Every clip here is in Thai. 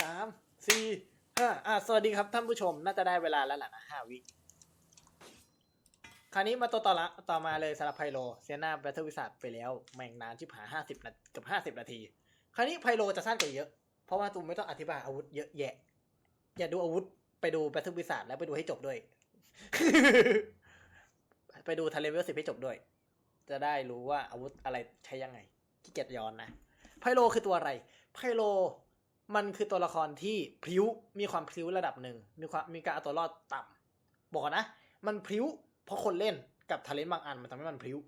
สามสี่ห้าอะสวัสดีครับท่านผู้ชมน่าจะได้เวลาแล้วล่ะนะห้าวิคราวนี้มาตัวต่อละต่อมาเลยสำหรับไพโลเซียนาแบทเทิลวิสัทไปแล้ว แม่งนานชิบหาห้าสิบนาเกือบห้าสิบนาที คราวนี้ไพโลจะสั้นกว่าเยอะ เพราะว่าตูมไม่ต้องอธิบายอาวุธเยอะแยะ อย่าดูอาวุธไปดูแบทเทิลวิสัทแล้วไปดูให้จบด้วย ไปดูทะเลเวลสิบให้จบด้วย จะได้รู้ว่าอาวุธอะไรใช้ยังไงขี้เกียจย้อนนะไพโลคือตัวอะไรไพโล มันคือตัวละครที่พลิ้วมีความพลิ้วระดับหนึ่งมีความมีการเอาตัวรอดต่ำบอกก่อนนะ มันพลิ้วเพราะคนเล่นกับทาเลนบางอันมันทำให้มันพลิ้ว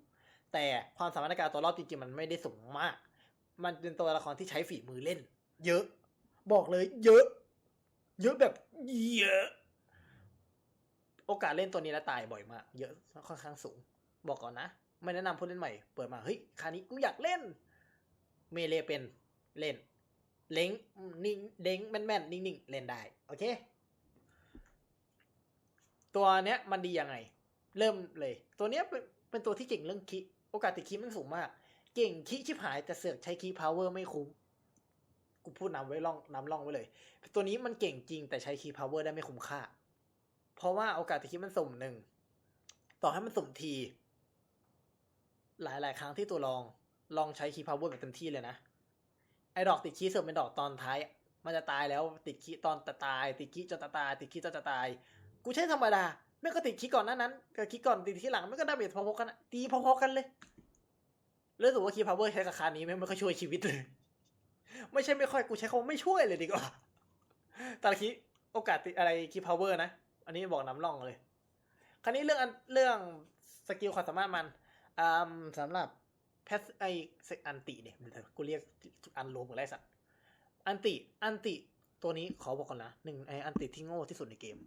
แต่ความสามารถในการเอาตัวรอดจริงๆมันไม่ได้สูงมาก มันเป็นตัวละครที่ใช้ฝีมือเล่น เยอะ บอกเลย เยอะ เยอะแบบเยอะ โอกาสเล่นตัวนี้แล้วตายบ่อยมาก เยอะค่อนข้างสูง บอกก่อนนะไม่แนะนำผู้เล่นใหม่ เปิดมาเฮ้ยคานี้กูอยากเล่น เมเลเป็นเล่น เล้งนิ่งเล้งแม่นๆนิ่งๆเล่นได้ โอเค ตัวเนี้ยมันดียังไง เริ่มเลย ตัวเนี้ยเป็นเป็นตัวที่เก่งเรื่องคิโอกาสติดคิมันสูงมาก เก่งคิชิบหายแต่เสือกใช้คีพาวเวอร์ไม่คุ้มกูพูดนำไว้ล่องนำล่องไว้เลย ตัวนี้มันเก่งจริงแต่ใช้คีพาวเวอร์ได้ไม่คุ้มค่า เพราะว่าโอกาสติดคิมันสุ่มหนึ่ง ต่อให้มันสุ่มที หลายหลายๆครั้งที่ตัวลองลองใช้คีพาวเวอร์แบบเต็มที่เลยนะ ไอ้ดอกติดคีเสือกเป็นดอกตอนท้าย มันจะตายแล้วติดคีตอนจะตาย ติดคีจนจะตาย ติดคีจนจะตาย กูใช้ธรรมดาไม่ก็ติดคีก่อนหน้านั้นกับคีก่อนติดคีหลังไม่ก็ดาเมจพอๆกันตีพอๆกันเลยแล้วรู้สึกว่าคีพาวเวอร์ใช้กับคานี้ไม่ไม่ค่อยช่วยชีวิตเลย ไม่ใช่ไม่ค่อยกูใช้คำว่าไม่ช่วยเลยดีกว่าแต่คีโอกาสติดอะไรคีพาวเวอร์นะ อันนี้บอกน้ำร่องเลย คราวนี้เรื่องเรื่องสกิลความสามารถมันอ่าสำหรับ แพสไออันติเนี่ยเดี๋ยวกูเรียกอันรวมหมดแล้วไอ้สัตว์อันติอันติตัวนี้ขอบอกก่อนนะหนึ่งไออันติที่โง่ที่สุดในเกม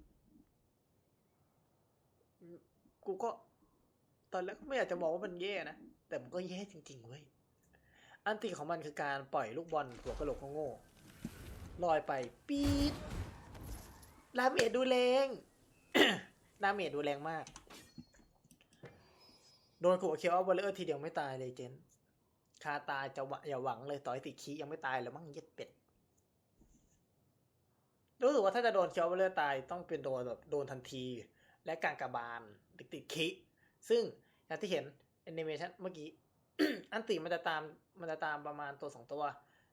กูก็ ตอนแรกก็ไม่อยากจะบอกว่ามันแย่นะ แต่มันก็แย่จริงๆเว้ยอันติของมันคือการปล่อยลูกบอลหัวกระโหลกโง่ลอยไปปี๊ดดาเมจดูแรงดาเมจดูแรงมาก โดนขู่เคียวเอาบอลเลอร์ทีเดียวไม่ตายเลยเจน คาตายจะหวะอย่าหวังเลยต่อยติดคียังไม่ตายแล้วมั้งเย็ดเป็ด รู้สึกว่าถ้าจะโดนเคียวบอลเลอร์ตายต้องเป็นโดนแบบโดนทันที และการกระบาลติดติดคีซึ่งอย่างที่เห็นแอนิเมชันเมื่อกี้ อันติมันจะตามมันจะตามประมาณตัวสองตัว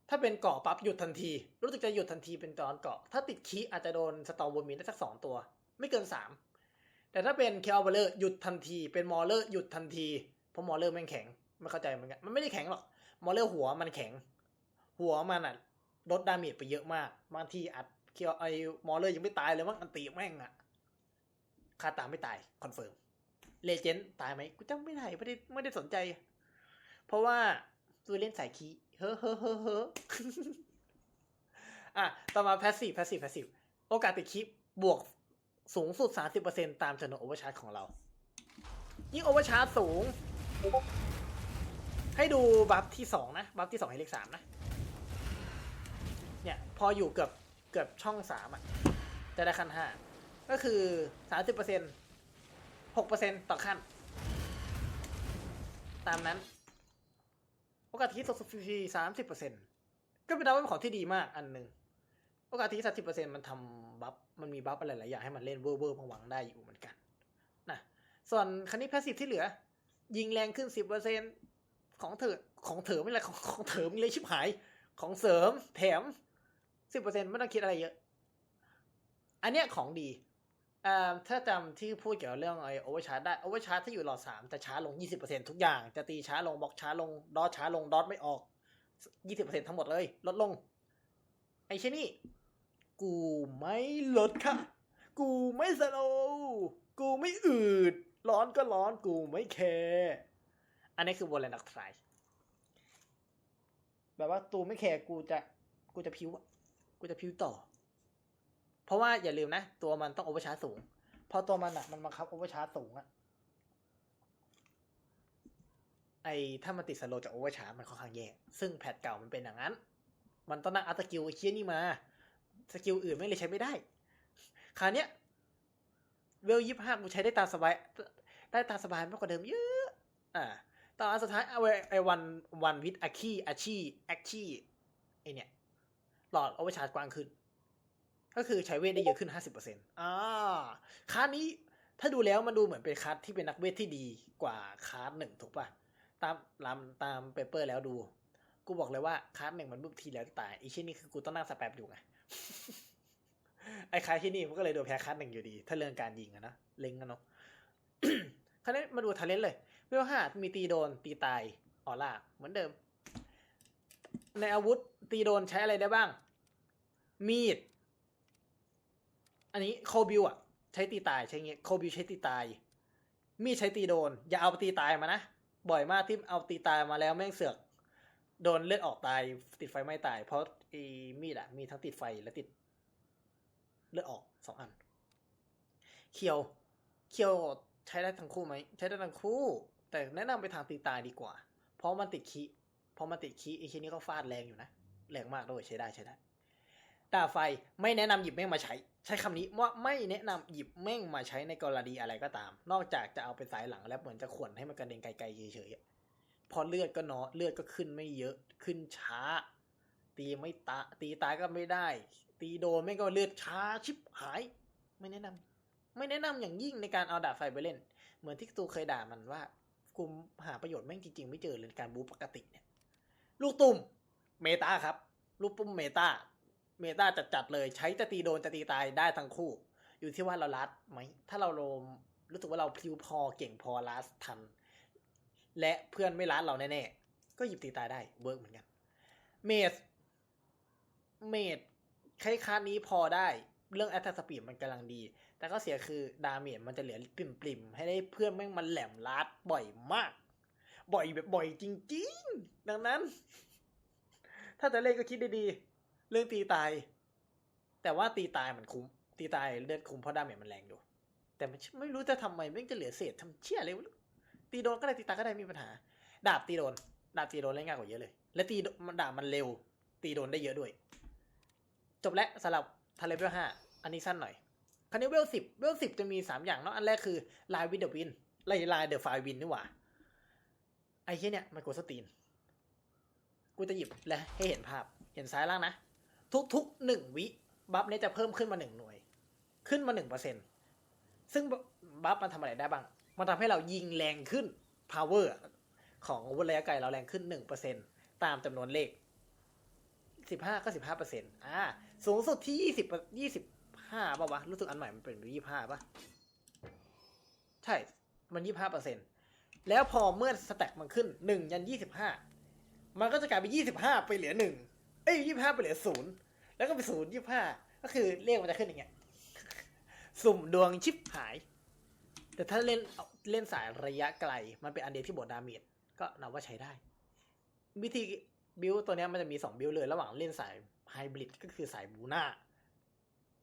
ถ้าเป็นเกาะปั๊บหยุดทันที รู้สึกจะหยุดทันทีเป็นตอนเกาะ ถ้าติดคีอาจจะโดนสตอร์บนมินได้สักสองตัว ไม่เกินสาม แต่ถ้าเป็นเคลเบอร์หยุดทันที เป็นมอลเลอร์หยุดทันที เพราะมอลเลอร์แม่งแข็ง ไม่เข้าใจเหมือนกัน มันไม่ได้แข็งหรอก มอลเลอร์หัวมันแข็ง หัวมันอะลดดาเมจไปเยอะมาก บางทีอัดเคียวไอมอลเลอร์ยังไม่ตายเลยมั้งอันตีแม่งอะคาตาไม่ตาย คอนเฟิร์ม เลเจนด์ตายไหมกูจำไม่ได้ไม่ได้ไม่ได้สนใจ เพราะว่าตัวเล่นสายคีเฮ้อเฮ้อเฮ้อเฮ้ออะ ต่อมาแพสซีฟแพสซีฟแพสซีฟโอกาสติดคีบวก สูงสุด 30%ตามจำนวนโอเวอร์ชาร์จของเรา ยิ่งโอเวอร์ชาร์จสูง ให้ดูบัฟที่ 2 นะ บัฟที่2ให้เลข3นะ เนี่ย พออยู่เกือบเกือบช่อง 3 อะ จะได้ขั้น 5 ก็คือ 30% 6%ต่อขั้น ตามนั้น โอกาสที่สุดฟรีสามสิบเปอร์เซ็นก็เป็นดาวเป็นของที่ดีมากอันหนึ่ง โอกาสที่สามสิบเปอร์เซ็นมันทำ บัฟมันมีบัฟอะไรหลายอย่างให้มันเล่นเวอร์เวอร์หวังได้อยู่เหมือนกันนะส่วนคันนี้แพสซีฟที่เหลือ ยิงแรงขึ้นสิบเปอร์เซ็นของเถอของเถอไม่ไรของของเถอมเลยชิบหาย ของเสริมแถมสิบเปอร์เซ็นไม่ต้องคิดอะไรเยอะ อันเนี้ยของดีอ่าถ้าจำที่พูดเกี่ยวกับเรื่องไอโอเวอร์ชาร์จได้โอเวอร์ชาร์จถ้าอยู่หลอดสามจะช้าลงยี่สิบเปอร์เซ็นทุกอย่าง จะตีช้าลงบล็อกช้าลง ดอทช้าลง ดอทไม่ออกยี่สิบเปอร์เซ็นทั้งหมดเลย ลดลง ไอ้เชนี่ กูไม่ลดค่ะ กูไม่สโลกูไม่อืด ร้อนก็ร้อนกูไม่แคร์อันนี้คือวอลเลนักไทรแบบว่าตูไม่แคร์กูจะกูจะพิวกูจะพิวต่อ เพราะว่าอย่าลืมนะ ตัวมันต้องโอเวอร์ชาร์จสูง พอตัวมันอะมันบังคับโอเวอร์ชาร์จสูงอะไอถ้ามันติดสโลจากโอเวอร์ชาร์จมันค่อนข้างแย่ ซึ่งแพทเก่ามันเป็นอย่างนั้น มันต้องนั่งอัพสกิลไอเคียนี่มา สกิลอื่นไม่เลยใช้ไม่ได้ คราวเนี้ยเวลยี่ห้ากูใช้ได้ตามสบาย ได้ตามสบายมากกว่าเดิมเยอะ อ่าตอนสุดท้ายเอาไว้ไอวันวันวิดอาคีอาชีอาชีไอเนี่ย หลอดโอเวอร์ชาร์จกว้างขึ้น ก็คือใช้เวทได้เยอะขึ้นห้าสิบเปอร์เซ็นต์อ่าคาร์นี้ถ้าดูแล้วมันดูเหมือนเป็นคาร์ที่เป็นนักเวทที่ดีกว่าคาร์หนึ่งถูกปะตามตามตามเปเปอร์แล้วดู กูบอกเลยว่าคาร์หนึ่งมันบุบทีแล้วตายอีชิ้นนี้คือกูต้องนั่งสแปบอยู่ไง ไอ้คาที่นี่มันก็เลยโดนแพ้คาร์ดหนึ่งอยู่ดี ถ้าเรื่องการยิงอะนะเล็งกันเนาะคราวนี้มาดูทาเลนต์เลยเวลห้ามีตีโดนตีตายออร่าเหมือนเดิม ในอาวุธตีโดนใช้อะไรได้บ้าง มีด อันนี้โคบิวอะใช้ตีตายใช้เงี้ยโคบิวใช้ตีตาย มีดใช้ตีโดน อย่าเอาตีตายมานะบ่อยมากที่เอาตีตายมาแล้วแม่งเสือก โดนเลือดออกตายติดไฟไหม้ตาย เพราะอ้มีดอะมีทั้งติดไฟและติด เลือดออกสองอัน เคียว เคียวใช้ได้ทั้งคู่ไหมใช้ได้ทั้งคู่ แต่แนะนำไปทางตีตายดีกว่า เพราะมันติดคีเพราะมันติดคีไอ้คีนี้ก็ฟาดแรงอยู่นะแรงมากด้วยใช้ได้ใช้ได้ดาบไฟไม่แนะนำหยิบแม่งมาใช้ ใช้คำนี้ว่าไม่แนะนำหยิบแม่งมาใช้ในกรณีอะไรก็ตาม นอกจากจะเอาไปสายหลังแล้วเหมือนจะขวนให้มันกระเด็นไกลๆเฉยๆ พอเลือดก็เนาะเลือดก็ขึ้นไม่เยอะขึ้นช้า ตีไม่ตาตีตายก็ไม่ได้ ตีโดนแม่ก็เลือดช้าชิบหาย ไม่แนะนำไม่แนะนำอย่างยิ่งในการเอาดาบไฟไปเล่น เหมือนที่ตูเคยด่ามันว่ากูหาประโยชน์แม่งจริงๆ ไม่เจอเลยการบูปกติเนี่ย ลูกตุ่มเมตาครับ ลูกปุ่มเมตาเมตาจัดๆเลย ใช้จะตีโดนจะตีตายได้ทั้งคู่ อยู่ที่ว่าเราลัดไหมถ้าเราลมรู้สึกว่าเราพลิวพอเก่งพอลัดทัน และเพื่อนไม่ลัดเราแน่ๆ ก็หยิบตีตายได้เวิร์กเหมือนกัน เมสเมดใช้คาร์ดนี้พอได้เรื่องแอตแทกสปีดมันกำลังดี แต่ก็เสียคือดาเมจมันจะเหลือปริมๆให้ได้เพื่อนแม่งมันแหลมลัดบ่อยมาก บ่อยแบบบ่อยจริง ๆ ดังนั้น ถ้าจะเล่นก็คิดดีๆ เรื่องตีตาย แต่ว่าตีตายมันคุ้ม ตีตายเลือดคุ้มเพราะดาเมจมันแรงอยู่ แต่ไม่รู้จะทำไมแม่งจะเหลือเศษทำเชี่ยอะไรวะ ตีโดนก็ได้ตีตาก็ได้มีปัญหา ดาบตีโดน ดาบตีโดนเล่นง่ายกว่าเยอะเลย และตีมันดาบมันเร็ว ตีโดนได้เยอะด้วย จบแล้วสำหรับทาเลเวลห้าอันนี้สั้นหน่อยคันนี้เวลสิบเวลสิบจะมีสามอย่างเนาะอันแรกคือลายวิดเดอร์วินลายลายเดอะไฟวินนี่หว่าไอ้เหี้ยเนี่ยมันกดสตีน กูจะหยิบและให้เห็นภาพ เห็นซ้ายล่างนะ ทุกๆหนึ่งวิบัฟเนี่ยจะเพิ่มขึ้นมาหนึ่งหน่วย ขึ้นมาหนึ่งเปอร์เซ็นซึ่งบัฟมันทำอะไรได้บ้าง มันทำให้เรายิงแรงขึ้น power ของอาวุธระยะไกลเราแรงขึ้นหนึ่งเปอร์เซ็นตามจำนวนเลขสิบห้าก็สิบห้าเปอร์เซ็นต์อ่า สูงสุดที่ยี่สิบยี่สิบห้าป่าวะ รู้สึกอันใหม่มันเป็นยี่ห้าป่ะ ใช่ มันยี่ห้าเปอร์เซ็นต์แล้วพอเมื่อสแต็กมันขึ้นหนึ่งยันยี่สิบห้ามันก็จะกลายเป็นยี่สิบห้าไปเหลือหนึ่งเอ้ยยี่ห้าไปเหลือศูนย์แล้วก็ไปศูนย์ยี่ห้าก็คือเลขมันจะขึ้นอย่างเงี้ย สุ่มดวงชิบหาย แต่ถ้าเล่นเล่นสายระยะไกล มันเป็นอันเดียที่บดดาเมจก็นับว่าใช้ได้ วิธีบิวตัวนี้มันจะมีสองบิวเลย ระหว่างเล่นสายไฮบริดก็คือสายบูน่า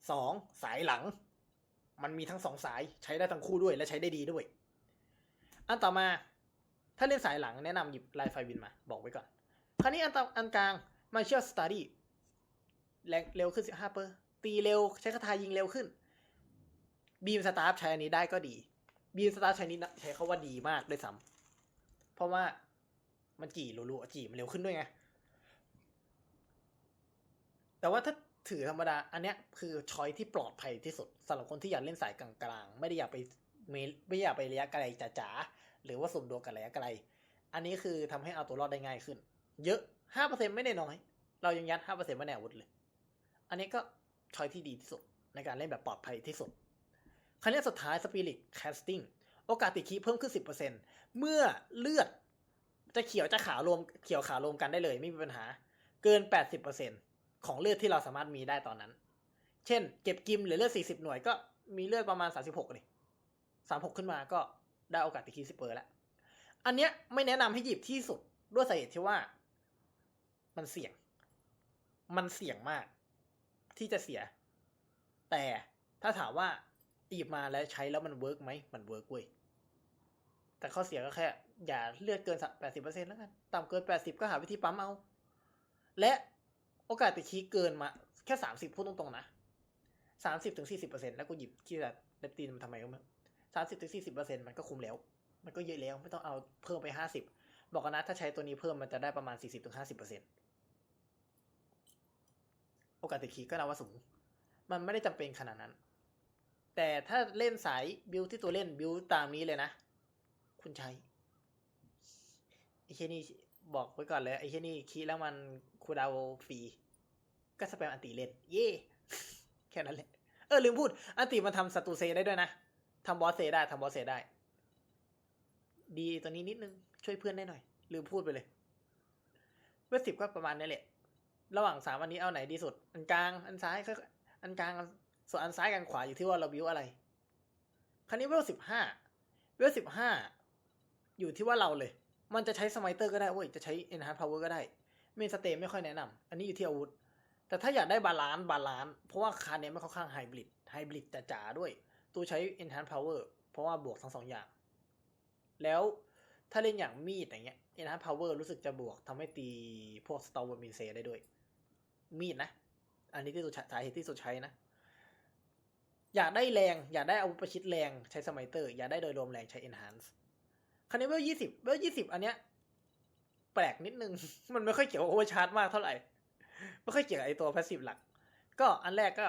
สองสายหลัง มันมีทั้งสองสายใช้ได้ทั้งคู่ด้วยและใช้ได้ดีด้วย อันต่อมาถ้าเล่นสายหลังแนะนำหยิบไลน์ไฟวินมาบอกไว้ก่อน คราวนี้อันต่ออันกลางมาเชียลสตาร์ดี้แรงเร็วขึ้น 15เปอร์ตีเร็วใช้คาถายิงเร็วขึ้นบีมสตาร์ฟใช้อันนี้ได้ก็ดี บีมสตาร์ใช้นี้ใช้เขาว่าดีมากด้วยซ้ำเพราะว่ามันจี่รัวๆจี่มันเร็วขึ้นด้วยไง แต่ว่าถ้าถือธรรมดา อันเนี้ยคือช้อยที่ปลอดภัยที่สุดสำหรับคนที่อยากเล่นสายกลางๆ ไม่ได้อยากไปเมไม่อยากไประยะไกลจ๋าๆ หรือว่าสุ่มดวงกับระยะไกล อันนี้คือทำให้เอาตัวรอดได้ง่ายขึ้น เยอะห้าเปอร์เซ็นไม่ได้น้อย เรายังยัดห้าเปอร์เซ็นต์ไม่ในอาวุธเลย อันนี้ก็ช้อยที่ดีที่สุดในการเล่นแบบปลอดภัยที่สุด คันนี้สุดท้าย Spirit Casting โอกาสติดคีเพิ่มขึ้น 10%เมื่อเลือดจะเขียวจะขาวรวมเขียวขาวรวมกันได้เลย ไม่มีปัญหา เกิน 80%ของเลือดที่เราสามารถมีได้ตอนนั้น เช่น เก็บกิมหลือเลือด 40 หน่วยก็มีเลือดประมาณ 36เลย36 ขึ้นมาก็ได้โอกาสติดคีย์10เปอร์แล้ว อันเนี้ยไม่แนะนำให้หยิบที่สุดด้วยสาเหตุที่ว่า มันเสี่ยง มันเสี่ยงมาก ที่จะเสีย แต่ถ้าถามว่า หยิบมาแล้วใช้แล้วมันเวิร์กไหมมันเวิร์กเว้ยแต่ข้อเสียก็แค่ อย่าเลือดเกินแปดสิบเปอร์เซ็นต์แล้วกันต่ำเกินแปดสิบก็หาวิธีปั๊มเอา และโอกาสติดคีเกินมา แค่สามสิบพูดตรงๆนะสามสิบถึงสี่สิบเปอร์เซ็นต์แล้วกูหยิบที่แบบเล็บตีนมันทำไมก็ไม่สามสิบถึงสี่สิบเปอร์เซ็นต์มันก็คุ้มแล้ว มันก็เยอะแล้วไม่ต้องเอาเพิ่มไปห้าสิบบอกกันนะถ้าใช้ตัวนี้เพิ่มมันจะได้ประมาณสี่สิบถึงห้าสิบเปอร์เซ็นต์โอกาสติดคีก็นับว่าสูง มันไม่ได้จำเป็นขนาดนั้น แต่ถ้าเล่นสายบิวที่ตัวเล่นบิวตามนี้เลยนะ คุณใช้ไอ้เชนี่บอกไว้ก่อนเลยไอ้เชนี่คีแล้วมันคูดาวฟรี ก็สแปมอันติเล่น เย่แค่นั้นแหละ เออลืมพูด อันติมันทำศัตรูเซได้ด้วยนะทำบอสเซได้ทำบอสเซได้ ดีตัวนี้นิดนึง ช่วยเพื่อนได้หน่อย ลืมพูดไปเลยเวทสิบก็ประมาณนี้แหละ ระหว่างสามอันนี้เอาไหนดีสุด อันกลาง อันซ้ายค่อยอันกลาง ส่วนอันซ้ายกันขวาอยู่ที่ว่าเราบิวอะไร คราวนี้เวลสิบห้าเวลสิบห้าอยู่ที่ว่าเราเลย มันจะใช้สมัยเตอร์ก็ได้เว้ย จะใช้ enhance power ก็ได้เมนสเตย์ไม่ค่อยแนะนำอันนี้อยู่ที่อาวุธ แต่ถ้าอยากได้บาลานซ์บาลานซ์เพราะว่าคาร์เนี้ยมันค่อนข้างไฮบริดไฮบริดจ๋าด้วย ตัวใช้ enhance power เพราะว่าบวกทั้งสองอย่าง แล้วถ้าเล่นอย่างมีดอย่างเงี้ย enhance power รู้สึกจะบวกทำให้ตีพวก star wars มินเซได้ด้วย มีดนะ อันนี้ที่สุดสาเหตุที่สุดใช้นะ อยากได้แรง อยากได้อาวุธประชิดแรงใช้สมัยเตอร์ อยากได้โดยรวมแรงใช้ enhance คันนี้เวลยี่สิบเวลยี่สิบอันเนี้ย แปลกนิดนึง มันไม่ค่อยเกี่ยวกับโอเวอร์ชาร์จมากเท่าไหร่ ไม่ค่อยเกี่ยวกับไอตัวพาสซีฟหลัก ก็อันแรกก็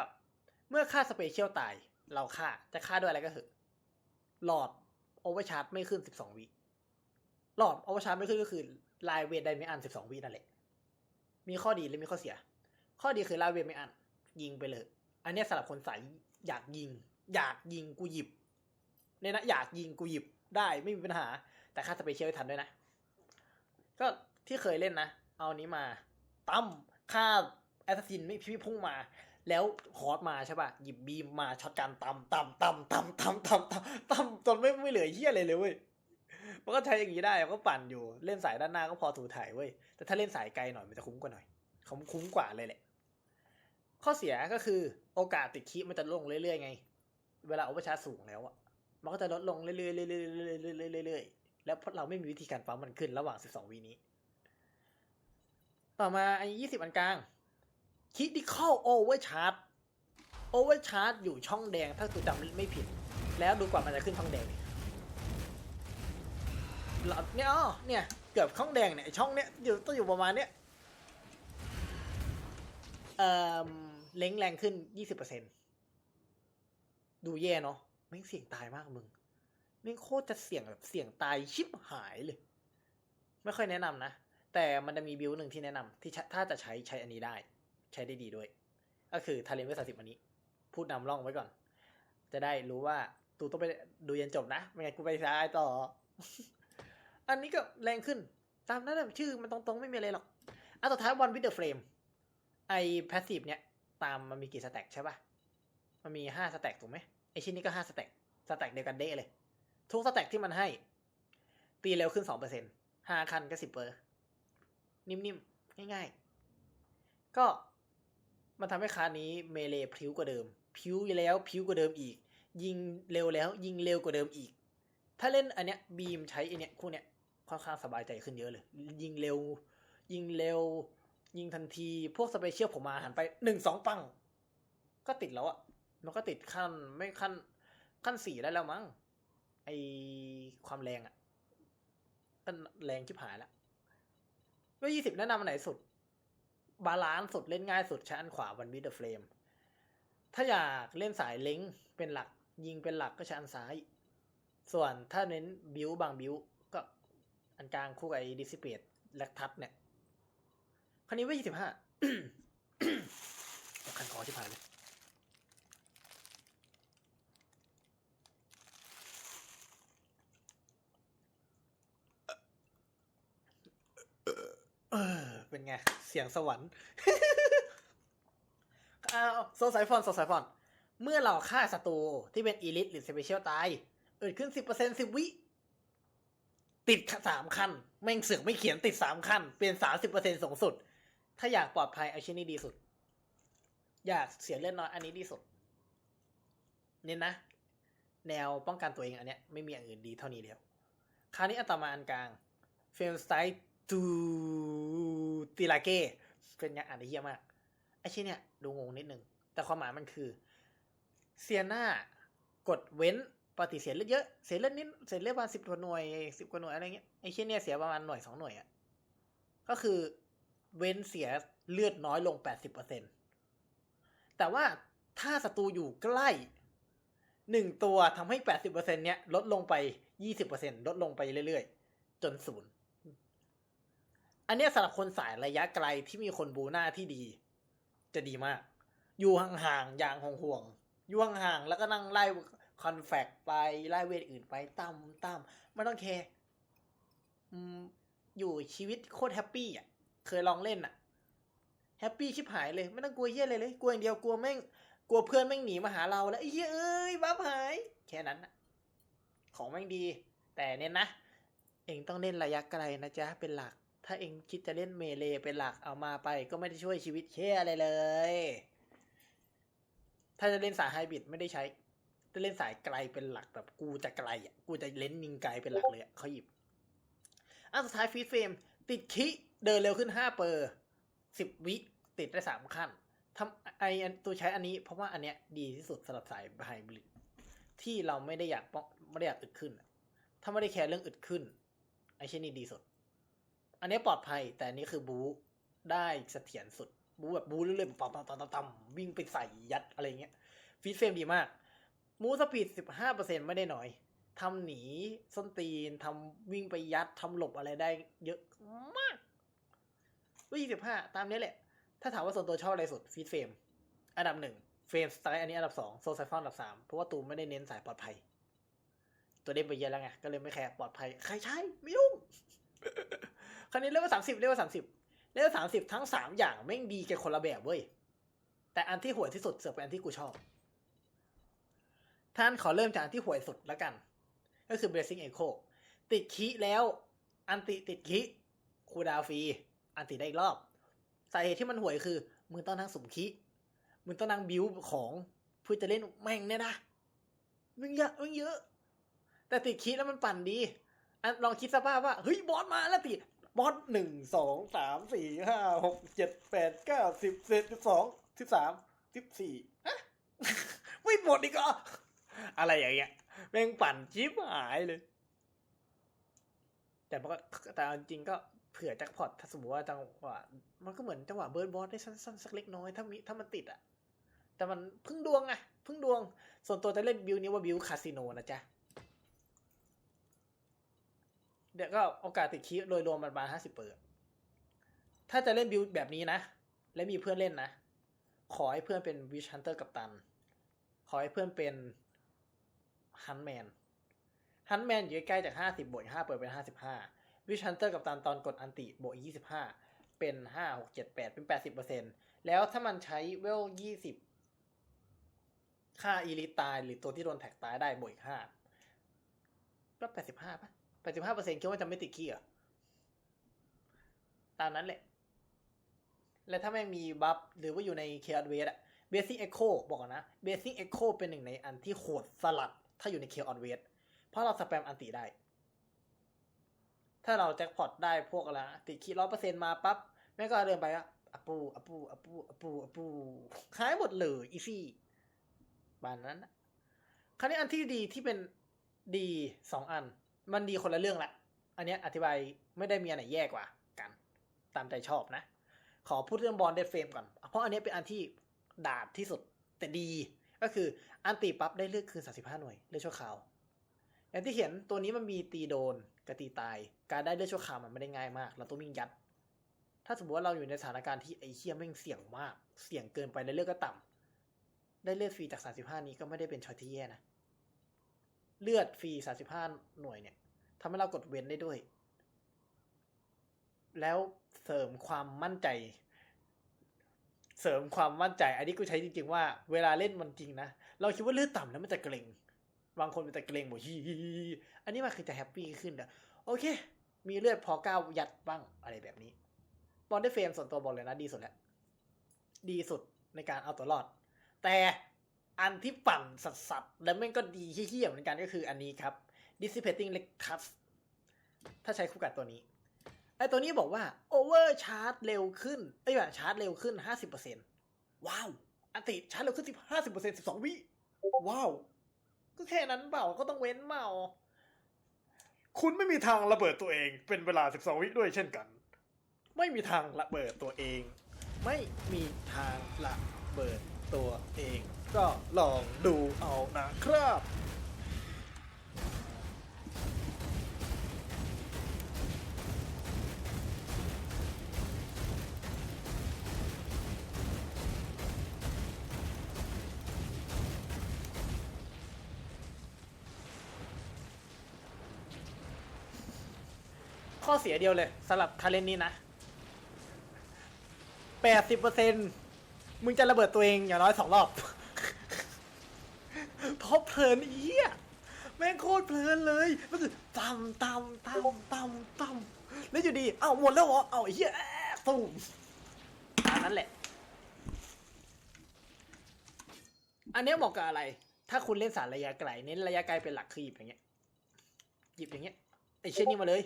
เมื่อค่าสเปเชียลตาย เราฆ่าจะฆ่าด้วยอะไรก็เถอหลอดโอเวอร์ชาร์จไม่ขึ้นสิบสองวิหลอดโอเวอร์ชาร์จไม่ขึ้นก็คือลายเวทไดไม่อันสิบสองวินั่นแหละ มีข้อดีและมีข้อเสีย ข้อดีคือลายเวทไม่อัน ยิงไปเลย อันเนี้ยสำหรับคนสาย อยากยิง อยากยิงกูหยิบเนี่ยนะอยากยิงกูหยิบได้ไม่มีปัญหา แต่ค่าสเปเชียลไม่ทันด้วยนะ ก็ที่เคยเล่นนะ เอานี้มาตั้มค่าแอสซินไม่พี่พุ่งมา แล้วฮอตมาใช่ป่ะ หยิบบีมมาช็อตกันตั้มตั้มตั้มตั้มตั้มตั้มตั้มตั้มจนไม่ไม่เหลือเหี้ยเลยเลยเว้ยมันก็ใช้อย่างนี้ได้ก็ปั่นอยู่เล่นสายด้านหน้าก็พอถูถ่ายเว้ยแต่ถ้าเล่นสายไกลหน่อยมันจะคุ้มกว่าหน่อยคุ้มคุ้มกว่าเลยแหละ ข้อเสียก็คือโอกาสติดคีมันจะลงเรื่อยๆไง เวลาโอเวอร์ชาร์สูงแล้วอะมันก็จะลดลงเรื่อยๆเรื่อยๆเรื่อยๆเรื่อยๆแล้วเราไม่มีวิธีการปั๊มมันขึ้นระหว่าง 12วีนี้ ต่อมาอันยี่สิบอันกลาง critical overcharge overcharge อยู่ช่องแดงถ้าตัวจำไม่ผิด แล้วดูกว่ามันจะขึ้นช่องแดงเราเนี่ยอ๋อเนี่ยเกือบช่องแดงเนี่ยช่องเนี้ยอยู่ต้องอยู่ประมาณเนี้ยเอ่อ เล้งแรงขึ้นยี่สิบเปอร์เซ็นดูแย่เนาะแม่งเสี่ยงตายมากมึงแม่งโคตรจะเสี่ยงแบบเสี่ยงตายชิบหายเลย ไม่ค่อยแนะนำนะ แต่มันจะมีบิวหนึ่งที่แนะนำที่ถ้าจะใช้ใช้อันนี้ได้ ใช้ได้ดีด้วย ก็คือทาเลนเวสสิบอันนี้ พูดนำร่องไว้ก่อน จะได้รู้ว่าตูต้องไปดูยันจบนะไม่งั้นกูไปซ้ายต่อ อันนี้ก็แรงขึ้น ตามนั้นนะชื่อมันตรงๆไม่มีอะไรหรอกอันสุดท้ายวันวิดเดอร์เฟรมไอพาสซีฟเนี้ย ตามมันมีกี่สแต็กใช่ปะมันมีห้าสแต็กถูกไหมไอชิ้นนี้ก็ห้าสแต็กสแต็กเดียวกันเด้เลย ทุกสแต็กที่มันให้ ตีเร็วขึ้นสองเปอร์เซ็นห้าคันก็สิบเปอร์ นิ่มๆ ง่ายๆ ก็มันทำให้คานี้เมเลพิ้วกว่าเดิม พิ้วแล้วพิ้วกว่าเดิมอีก ยิงเร็วแล้ว ยิงเร็วกว่าเดิมอีก ถ้าเล่นอันเนี้ยบีมใช้อันเนี้ยคู่เนี้ยค่อนข้างสบายใจขึ้นเยอะเลย ยิงเร็ว ยิงเร็ว ยิงทันทีพวกสเปเชียลผมมาหันไปหนึ่งสองปัง ก็ติดแล้วอะมันก็ติดขั้นไม่ขั้น ขั้นสี่ได้แล้วมั้งไอความแรงอะก็แรงชิบหายละเบอร์ยี่สิบแนะนำอันไหนสุด บาลานซ์สุดเล่นง่ายสุดใช้อันขวาวันวิดเดอร์เฟรมถ้าอยากเล่นสายเล้งเป็นหลัก ยิงเป็นหลักก็ใช้อันซ้าย ส่วนถ้าเน้นบิวบางบิวก็อันกลางคู่กับไอดิสิเปตแลกทับเนี่ย คันนี้ว่ายี่สิบห้าคันคอที่ผ่านเลยเออเป็นไง เสียงสวรรค์อ้าวโซไซฟอนโซไซฟอน เมื่อเราฆ่าศัตรูที่เป็นอีลิทหรือสเปเชียลตายเอิดขึ้นสิบเปอร์เซ็นสิบวิ ติดสามคันแม่งเสือกไม่เขียนติดสามคันเป็นสามสิบเปอร์เซ็นสูงสุด ถ้าอยากปลอดภัยเอาชิ้นนี้ดีสุด อยากเสียเลือดน้อยอันนี้ดีสุดเนี่ยนะ แนวป้องกันตัวเองอันเนี้ยไม่มีอย่างอื่นดีเท่านี้แล้ว คราวนี้อัตมาอันกลางเฟลสไตตูติลาเก้เป็นยังอ่านได้เยี่ยมากไอ้ชิ้นเนี่ยดูงงนิดนึง แต่ความหมายมันคือเซียนากดเว้นปฏิเสธเลือดเยอะเสียเลือดนิดเสียเลือดประมาณสิบกว่าหน่วยสิบกว่าหน่วยอะไรเงี้ยไอ้ชิ้นเนี่ยเสียประมาณหน่วยสองหน่วยอะ่ะก็คือ เว้นเสียเลือดน้อยลงแปดสิบเปอร์เซ็นแต่ว่าถ้าศัตรูอยู่ใกล้หนึ่งตัวทำให้แปดสิบเนี้ยลดลงไปยี่สิบเปอร์เซ็นลดลงไปเรื่อยๆ จนศูนย์อันเนี้ยสำหรับคนสายระยะไกลที่มีคนบูหน้าที่ดี จะดีมาก อยู่ห่างๆ อย่างห่วงๆ อยู่ห่างๆ แล้วก็นั่งไล่คอนแฟกไป ไล่เวทอื่นไปตั้มตั้มไม่ต้องแคร์อยู่ชีวิตโคตรแฮปปี้อะ เคยลองเล่นอะแฮปปี้ชิบหายเลย ไม่ต้องกลัวเหี้ยอะไรเลยกลัวอย่างเดียวกลัวแม่งกลัวเพื่อนแม่งหนีมาหาเราแล้วเหี้ยเอ้ยบ้าหาย แค่นั้นนะของแม่งดี แต่เน้นนะ เองต้องเล่นระยะไกลนะจ๊ะเป็นหลัก ถ้าเองคิดจะเล่นเมเลเป็นหลักเอามาไป ก็ไม่ได้ช่วยชีวิตเช่อะไรเลย ถ้าจะเล่นสายไฮบริดไม่ได้ใช้จะเล่นสายไกลเป็นหลักแบบกูจะไกลอะกูจะเล่นนิงไกลเป็นหลักเลยอะเขาหยิบอันสุดท้ายฟีดเฟรมติดคิ เดินเร็วขึ้นห้าเปอร์สิบวิติดได้สามขั้นทำไอตัวใช้อันนี้เพราะว่าอันเนี้ยดีที่สุดสำหรับสายไฮบริดที่เราไม่ได้อยากไม่ได้อยากอึดขึ้น ถ้าไม่ได้แคร์เรื่องอึดขึ้น ไอเช่นนี้ดีสุด อันนี้ปลอดภัยแต่อันนี้คือบูได้เสถียรสุด บูแบบบูเรื่อยๆปั๊มปั๊มปั๊มปั๊มวิ่งไปใส่ยัดอะไรเงี้ยฟีดเฟรมดีมากมูสปีดสิบห้าเปอร์เซ็นไม่ได้น้อยทำหนีส้นตีนทำวิ่งไปยัดทำหลบอะไรได้เยอะมาก วิ่งสิบห้าตามนี้แหละ ถ้าถามว่าส่วนตัวชอบอะไรสุดฟีดเฟรมอันดับหนึ่งเฟรมสไตล์อันนี้อันดับสองโซไซฟอนอันดับสามเพราะว่าตูมไม่ได้เน้นสายปลอดภัย ตัวเล่นไปเยอะแล้วไงก็เลยไม่แคร์ปลอดภัยใครใช้ไม่ยุ่งคันนี้เรียกว่าสามสิบเรียกว่าสามสิบเรียกว่าสามสิบทั้งสามอย่างแม่งดีกันคนละแบบเว้ยแต่อันที่ห่วยที่สุดเสือกเป็นอันที่กูชอบ ท่านขอเริ่มจากอันที่ห่วยสุดแล้วกัน ก็คือ Blazing Echo ติดคีแล้ว อันติติดคีคูดาวฟรี อันติได้อีกรอบสาเหตุที่มันห่วยคือมึงต้องนั่งสมคีมึงต้องนั่งบิวของเพื่อจะเล่นแม่งเนี่ยนะมึงเยอะมึงเยอะ แต่ติดคีแล้วมันปั่นดีอันลองคิดสภาพว่าเฮ้ยบอสมาแล้วติดบอสหนึ่งสองสามสี่ห้าหกเจ็ดแปดเก้าสิบสิบสิบสองสิบสามสิบสี่ฮะไม่หมดอีกเหรออะไรอย่างเงี้ยแม่งปั่นชิบหายเลย แต่ก็แต่เอาจริงก็ เผื่อแจ็คพอตถ้าสมมติว่าจังหวะมันก็เหมือนจังหวะเบิร์ดบอสได้สั้นๆสักเล็กน้อยถ้ามีถ้ามันติดอะแต่มันพึ่งดวงไงพึ่งดวง ส่วนตัวจะเล่นบิวนี้ว่าบิวคาสิโนนะจ๊ะ เดี๋ยวก็โอกาสติดคีย์โดยรวมมันประมาณห้าสิบเปอร์ถ้าจะเล่นบิวแบบนี้นะ และมีเพื่อนเล่นนะ ขอให้เพื่อนเป็นวิชฮันเตอร์กับตัน ขอให้เพื่อนเป็นฮันแมนฮันแมนอยู่ใกล้จากห้าสิบบวกห้าเปิดเป็นห้าสิบห้า วิชันเตอร์กับตันตอนกดอันติบวกยี่สิบห้าเป็นห้าหกเจ็ดแปดเป็นแปดสิบเปอร์เซ็นแล้วถ้ามันใช้เวลยี่สิบค่าอีลิตตายหรือตัวที่โดนแท็กตายได้บวกอีกห้าก็แปดสิบห้าป่ะแปดสิบห้าเปอร์เซ็นต์คิดว่าจะไม่ติดขี้เหรอตามนั้นแหละ และถ้าไม่มีบัฟหรือว่าอยู่ในเคอ o เวสอะเบสิ c เอ็กโคบอกนะเบสิ c เอ็กโคเป็นหนึ่งในอันที่โหดสลัดถ้าอยู่ในเคอ o เวสเพราะเราสแปมอันติได้ ถ้าเราแจ็คพอตได้พวกอะไรติดคีร้อยเปอร์เซ็นต์มาปั๊บแม่ก็เดินไปอะอปูอะปูอะปูอะปูอะปูขายหมดเลยอีซี่บานนั้นคราวนี้อันที่ดีที่เป็นดีสองอัน มันดีคนละเรื่องละอันนี้อธิบายไม่ได้มีอันไหนแย่กว่ากัน ตามใจชอบนะ ขอพูดเรื่องบอลเดดเฟรมก่อน เพราะอันนี้เป็นอันที่ดาบที่สุดแต่ดี ก็คืออันตีปั๊บได้เลือดคืน35หน่วยเลือดชั่วคราว อย่างที่เห็นตัวนี้มันมีตีโดนกับตีตาย การได้เลือดชั่วคราวมันไม่ได้ง่ายมาก เราต้องวิ่งยัด ถ้าสมมติว่าเราอยู่ในสถานการณ์ที่ไอ้เคียแม่งเสี่ยงมาก เสี่ยงเกินไปแล้วเลือดก็ต่ำได้เลือดฟรีจาก35นี้ก็ไม่ได้เป็นชอยที่แย่นะ เลือดฟรี35หน่วยเนี่ยทำให้เรากดเว้นได้ด้วย แล้วเสริมความมั่นใจ เสริมความมั่นใจ อันนี้กูใช้จริงๆว่า เวลาเล่นมันจริงนะ เราคิดว่าเลือดต่ำแล้วมันจะเกรง บางคนมันจะเกรงบอกฮีอันนี้มันคือจะแฮปปี้ขึ้นนะโอเค มีเลือดพอก้าวยัดบ้างอะไรแบบนี้บอลได้เฟรมส่วนตัวบอกเลยนะดีสุดแล้ว ดีสุดในการเอาตัวรอด แต่อันที่ปั่นสัสๆแล้วแม่งก็ดีเฮี้ยๆเหมือนกันก็คืออันนี้ครับ dissipating lectus ถ้าใช้คู่กับตัวนี้ไอตัวนี้บอกว่า over charge เร็วขึ้นเอ้ยแบบชาร์จเร็วขึ้น 50%ว้าว อันติชาร์จเร็วขึ้น10 50% 12 วิ ว้าว ก็แค่นั้นเปล่าก็ต้องเว้นเมาคุณไม่มีทางระเบิดตัวเอง เป็นเวลา 12 วิด้วยเช่นกัน ไม่มีทางระเบิดตัวเอง ไม่มีทางระเบิดตัวเอง ก็ลองดูเอานะครับ ข้อเสียเดียวเลยสำหรับทาเลนนี้นะแปดสิบเปอร์เซ็นมึงจะระเบิดตัวเองอย่างน้อยสองรอบ เพราะเพลินเอี้ยแม่งโคตรเพลินเลยก็คือตำตำตำตำตำแล้วอยู่ดี เอ้าหมดแล้วเหรอ เอ้าไอ้เหี้ยตุ้มตามนั้นแหละ อันนี้เหมาะกับอะไร ถ้าคุณเล่นสารระยะไกล เน้นระยะไกลเป็นหลักคือหยิบอย่างเงี้ย หยิบอย่างเงี้ยไอเช่นนี้มาเลย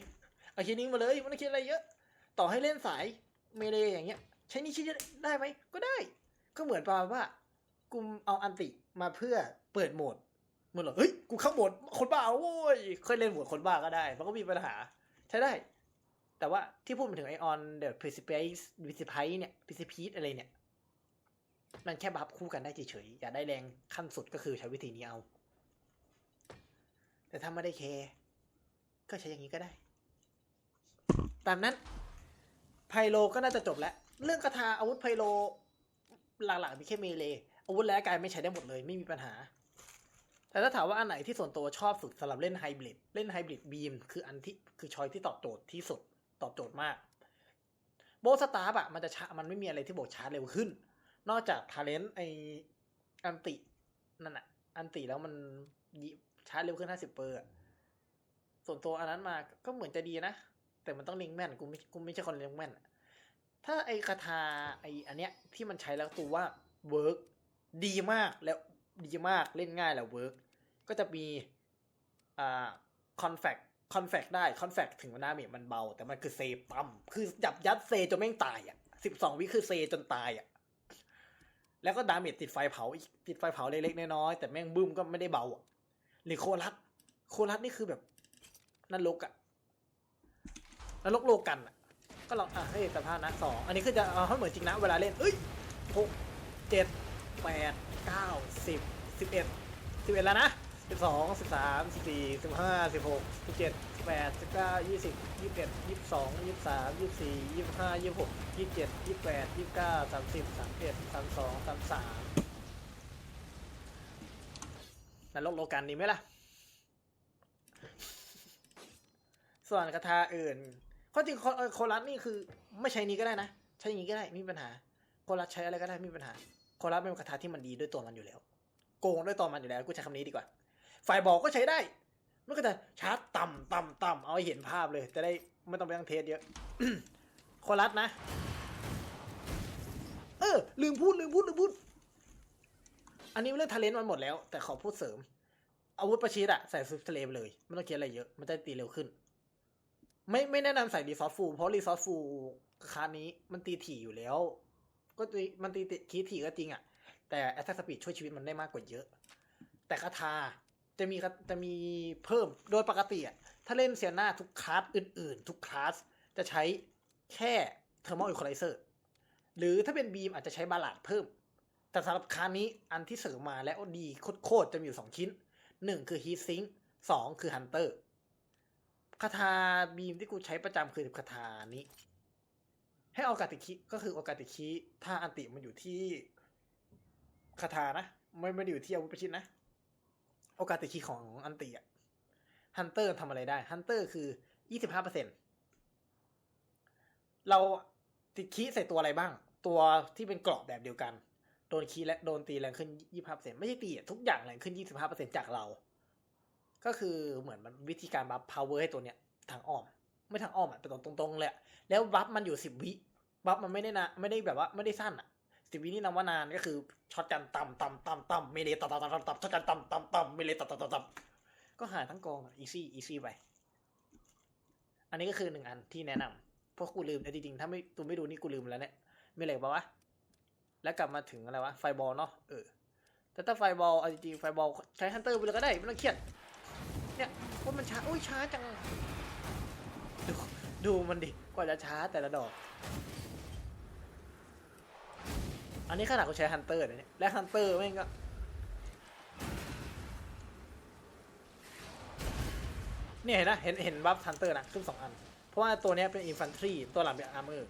เอาเช่นนี้มาเลยม่ต้องคิดอะไรเยอะ ต่อให้เล่นสายเมเลอย่างเงี้ย ใช้นี่ใช้ได้ไหมก็ได้ ก็เหมือนประมาณว่ากูเอาอันติมาเพื่อเปิดโหมดเหมือนหรอเฮ้ยกูเข้าโหมดคนบ้าโว้ยเคยเล่นโหมดคนบ้าก็ได้ มันก็มีปัญหา ใช้ได้ แต่ว่าที่พูดถึงไอออนเดอะพ r ิ c ิ p ิ e วิสิพเนี่ยพ r ิ c ิ p อะไรเนี่ย มันแค่บัฟคู่กันได้เฉยๆอยากได้แรงขั้นสุดก็คือใช้วิธีนี้เอา แต่ถ้าไม่ได้แคร์ก็ใช้อย่างนี้ก็ได้ ตามนั้นไพโลก็น่าจะจบแล้ว เรื่องคาถาอาวุธไพโลหลักๆมีแค่เมเลอาวุธและกายไม่ใช้ได้หมดเลยไม่มีปัญหา แต่ถ้าถามว่าอันไหนที่ส่วนตัวชอบสุดสำหรับเล่นไฮบริดเล่นไฮบริดบีมคืออันที่คือชอยที่ตอบโจทย์ที่สุดตอบโจทย์มากโบสตาร์อะมันจะชามันไม่มีอะไรที่โบชาร์จเร็วขึ้น นอกจากทาเลนต์ไออันตินั่นอะอันติแล้วมันชาร์จเร็วขึ้นห้าสิบเปอร์ส่วนตัวอันนั้นมาก็เหมือนจะดีนะ แต่มันต้องเล็งแม่นกูไม่กูไม่ใช่คนเล็งแม่นถ้าไอคาถาไออันเนี้ยที่มันใช้แล้วตัวว่าเวิร์กดีมากแล้วดีมากเล่นง่ายแล้วเวิร์กก็จะมีอ่าคอนแฟกคอนแฟกได้คอนแฟกถึงหน้าเมจมันเบา แต่มันคือเซปั๊มคือจับยัดเซจนแม่งตายอะสิบสองวิคือเซจนตายอะแล้วก็ดาเมจติดไฟเผาอีกติดไฟเผาเล็กๆน้อยๆแต่แม่งบึ้มก็ไม่ได้เบาอะหรือโคลัสโคลัสนี่คือแบบนรกอะ นรกโลกันอะก็ลองอะให้สภาพนะสองอันนี้คือจะเอาให้เหมือนจริงนะเวลาเล่นเอ้ยหกเจ็ดแปดเก้าสิบสิบเอ็ดสิบเอ็ดแล้วนะสิบสองสิบสามสิบสี่สิบห้าสิบหกสิบเจ็ดสิบแปดสิบเก้ายี่สิบยี่สิบเอ็ดยี่สิบสองยี่สิบสามยี่สิบสี่ยี่สิบห้ายี่สิบหกยี่สิบเจ็ดยี่สิบแปดยี่สิบเก้าสามสิบสามเอ็ดสามสองสามสามนรกโลกันดีไหมล่ะ ส่วนคาถาอื่น ข้อจริงโคลัสนี่คือ ไม่ใช้นี้ก็ได้นะ ใช้อย่างนี้ก็ได้ไม่มีปัญหา โคลัสใช้อะไรก็ได้ไม่มีปัญหา โคลัสเป็นคาถาที่มันดีด้วยตัวมันอยู่แล้ว โกงด้วยตัวมันอยู่แล้ว กูใช้คำนี้ดีกว่าไฟบอกก็ใช้ได้มันก็จะชาร์จต่ำต่ำต่ำเอาให้เห็นภาพเลย จะได้ไม่ต้องไปตั้งเทสเยอะ โคลัสนะ เออ ลืมพูดลืมพูดลืมพูด อันนี้เรื่องทาเลนต์มันหมดแล้ว แต่ขอพูดเสริม อาวุธประชิดอะใส่ซุปทะเลไปเลย ไม่ต้องเคียอะไรเยอะ มันจะตีเร็วขึ้น ไม่ไม่แนะนำใส่รีซอสฟูเพราะรีซอสฟูคานี้มันตีถี่อยู่แล้ว ก็ตีมันตีคีถี่ก็จริงอะแต่แอตแทสปีดช่วยชีวิตมันได้มากกว่าเยอะ แต่คาถาจะมีจะมีเพิ่มโดยปกติอะถ้าเล่นเซียนาทุกคลาสอื่น ๆ ทุกคลาสจะใช้แค่เทอร์โมอิค a ไลเซอร์หรือถ้าเป็นบีมอาจจะใช้บาลาดเพิ่ม แต่สำหรับคานนี้อันที่เสริมมาและดีโคตรจะมีอยู่สองชิ้นหนึ่งคือฮีทซิงสองคือฮันเตอร์ คาถาบีมที่กูใช้ประจำคือคาถานี้ ให้โอกาติคิก็คือโอกาติคิถ้าอันติมันอยู่ที่คาถานะไม่ไม่ได้อยู่ที่อาวุธประชิดนะ โอกาติคิของอันติอะฮันเตอร์ทำอะไรได้ฮันเตอร์คือยี่สิบห้าเปอร์เซ็นเราติดคีใส่ตัวอะไรบ้าง ตัวที่เป็นกราะแบบเดียวกัน โดนคีและโดนตีแรงขึ้นยี่สิบห้าเปอร์เซ็นไม่ใช่ตีทุกอย่างแรงขึ้นยี่สิบห้าเปอร์เซ็นจากเรา ก็คือเหมือนมันวิธีการบัฟ power ให้ตัวเนี้ยทางอ้อม ไม่ทางอ้อมอะแต่ตรงๆเลยแล้วบัฟมันอยู่สิบวิบัฟมันไม่ได้นะไม่ได้แบบว่าไม่ได้สั้นอะสิบวินี่นำว่านานก็คือช็อตกันต่ำต่ำต่ำต่ำเมเลต่ำต่ำต่ำต่ำช็อตกันต่ำต่ำต่ำเมเลต่ำต่ำต่ำต่ำก็หายทั้งกองอะ easy easy ไป อันนี้ก็คือหนึ่งอันที่แนะนำเพราะกูลืมแต่จริงๆถ้าไม่ตูไม่ดูนี่กูลืมแล้วเนี่ยมีอะไรบ้าวะแล้วกลับมาถึงอะไรวะไฟบอลเนาะเออแต่ถ้าไฟบอลเอาจริงๆไฟบอลใช้ฮันเตอร์ไปเลยก็ได้ไม่ต้องเครียด เนี่ยว่ามันช้าอุ้ยช้าจัง ดูดูมันดิ กว่าจะช้าแต่ละดอก อันนี้ขนาดกูใช้ฮันเตอร์นะเนี่ย และฮันเตอร์แม่งก็เนี่ยเห็นนะเห็นเห็นบัฟฮันเตอร์นะขึ้นสองอัน เพราะว่าตัวนี้เป็นอินฟันทรีตัวหลังเป็นอาร์เมอร์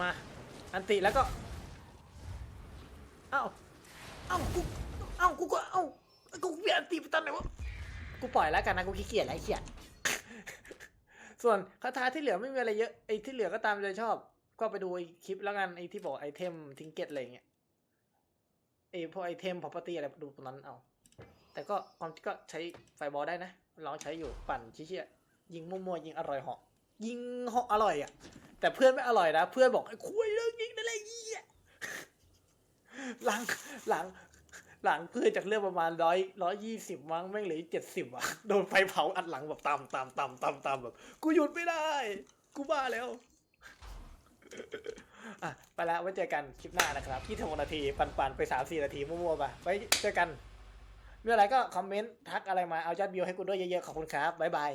มา อันติแล้วก็ เอ้าเอ้ากูเอ้ากูก็เอ้ากูเปลี่ยนอันติไปตอนไหนวะกูปล่อยแล้วกันนะกูขี้เกียจแล้วเขียนส่วนคาถาที่เหลือไม่มีอะไรเยอะไอ้ที่เหลือก็ตามใจชอบ ก็ไปดูคลิปแล้วกันไอ้ที่บอกไอเทมทิงเก็ตอะไรเงี้ยไอ้พวกไอเทม property อะไรดูตรงนั้นเอา แต่ก็ความก็ใช้ไฟบอลได้นะลองใช้อยู่ปั่นเชี่ยยิงมั่วๆยิงอร่อยเหาะยิงเหาะอร่อยอะแต่เพื่อนไม่อร่อยนะ เพื่อนบอกไอ้คุยเรื่องยิงนั่นแหละ หลังหลังหลังเพื่อนจากเรื่องประมาณร้อยร้อยยี่สิบมั้งแม่งเหลือเจ็ดสิบอะโดนไฟเผาอัดหลังแบบตามตามตามตามตามแบบ กูหยุดไม่ได้ กูบ้าแล้ว อะ ไปแล้วไว้เจอกันคลิปหน้านะครับที่ทงนาทีปันปันไปสามสี่นาทีมั่วๆไปไว้เจอกันมีอะไรก็คอมเมนต์ทักอะไรมาเอายอดวิวให้กูด้วยเยอะๆขอบคุณครับบ๊ายบาย